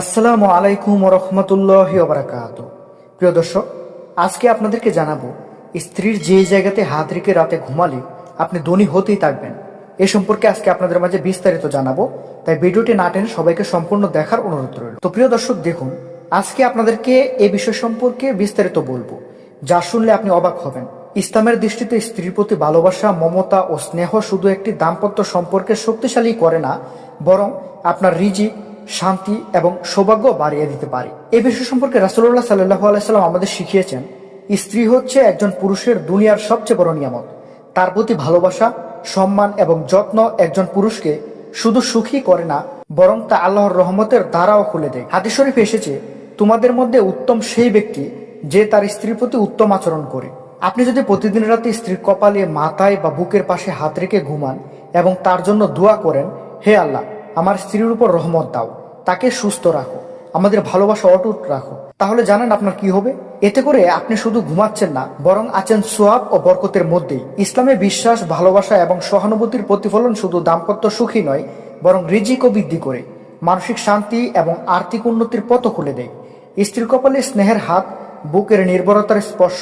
আসসালামু আলাইকুম রহমতুল্লাহ বারাকাত। প্রিয় দর্শক, আজকে আপনাদেরকে জানাব, স্ত্রীর যে জায়গাতে হাত রেখে রাতে ঘুমালে আপনি ধনী হতেই থাকবেন। এ সম্পর্কে আজকে আপনাদের মাঝে বিস্তারিত জানাব, তাই ভিডিওটি না টেনে সবাইকে সম্পূর্ণ দেখার অনুরোধ রইল। তো প্রিয় দর্শক, দেখুন, আজকে আপনাদেরকে এ বিষয় সম্পর্কে বিস্তারিত বলব। যা শুনলে আপনি অবাক হবেন। ইসলামের দৃষ্টিতে স্ত্রীর প্রতি ভালোবাসা, মমতা ও স্নেহ শুধু একটি দাম্পত্য সম্পর্কে শক্তিশালী করে না, বরং আপনার রিজিক শান্তি এবং সৌভাগ্য বাড়িয়ে দিতে পারে। এই বিষয় সম্পর্কে রাসুল্লাহ সাল্লাহ আলাইসাল্লাম আমাদের শিখিয়েছেন, স্ত্রী হচ্ছে একজন পুরুষের দুনিয়ার সবচেয়ে বড় নিয়ামত। তার প্রতি ভালোবাসা, সম্মান এবং যত্ন একজন পুরুষকে শুধু সুখী করে না, বরং তা আল্লাহর রহমতের দ্বারাও খুলে দেয়। হাদিস শরীফ এসেছে, তোমাদের মধ্যে উত্তম সেই ব্যক্তি যে তার স্ত্রীর প্রতি উত্তম আচরণ করে। আপনি যদি প্রতিদিন রাতে স্ত্রীর কপালে মাথায় বা বুকের পাশে হাত রেখে ঘুমান এবং তার জন্য দোয়া করেন, হে আল্লাহ, আমার স্ত্রীর উপর রহমত দাও। তাকে সুস্থ রাখো। আমাদের ভালোবাসা অটুট রাখো। তাহলে জানেন আপনার কি হবে? এতে করে আপনি শুধু ঘুমাচ্ছেন না, বরং আছেন সোয়াব ও বরকতের মধ্যেই। ইসলামে বিশ্বাস, ভালোবাসা এবং সহানুভূতির প্রতিফলন শুধু দাম্পত্য সুখী নয়, বরং রিজিকও বৃদ্ধি করে। মানসিক শান্তি এবং আর্থিক উন্নতির পথ খুলে দেয়। স্ত্রীর কপালে স্নেহের হাত, বুকের নির্ভরতার স্পর্শ,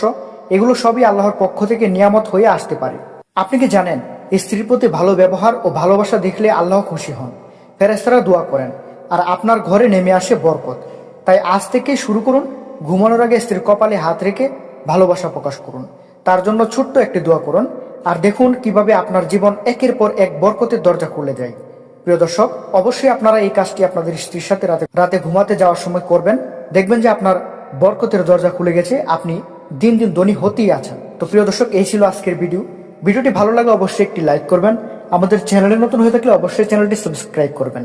এগুলো সবই আল্লাহর পক্ষ থেকে নিয়ামত হয়ে আসতে পারে। আপনি কি জানেন, স্ত্রীর প্রতি ভালো ব্যবহার ও ভালোবাসা দেখলে আল্লাহ খুশি হন। ফেরেস্তারা দোয়া করেন আর আপনার ঘরে নেমে আসে বরকত। তাই আজ থেকে শুরু করুন, ঘুমানোর আগে স্ত্রীর কপালে হাত রেখে ভালোবাসা প্রকাশ করুন। তার জন্য ছোট্ট একটি দোয়া করুন, আর দেখুন কীভাবে আপনার জীবন একের পর এক বরকতের দরজা খুলে যায়। প্রিয় দর্শক, অবশ্যই আপনারা এই কাজটি আপনাদের স্ত্রীর সাথে রাতে রাতে ঘুমাতে যাওয়ার সময় করবেন। দেখবেন যে আপনার বরকতের দরজা খুলে গেছে, আপনি দিন দিন ধনী হতেই আছেন। তো প্রিয় দর্শক, এই ছিল আজকের ভিডিও। ভিডিওটি ভালো লাগে অবশ্যই একটি লাইক করবেন। আমাদের চ্যানেলে নতুন হয়ে থাকলে অবশ্যই চ্যানেলটি সাবস্ক্রাইব করবেন।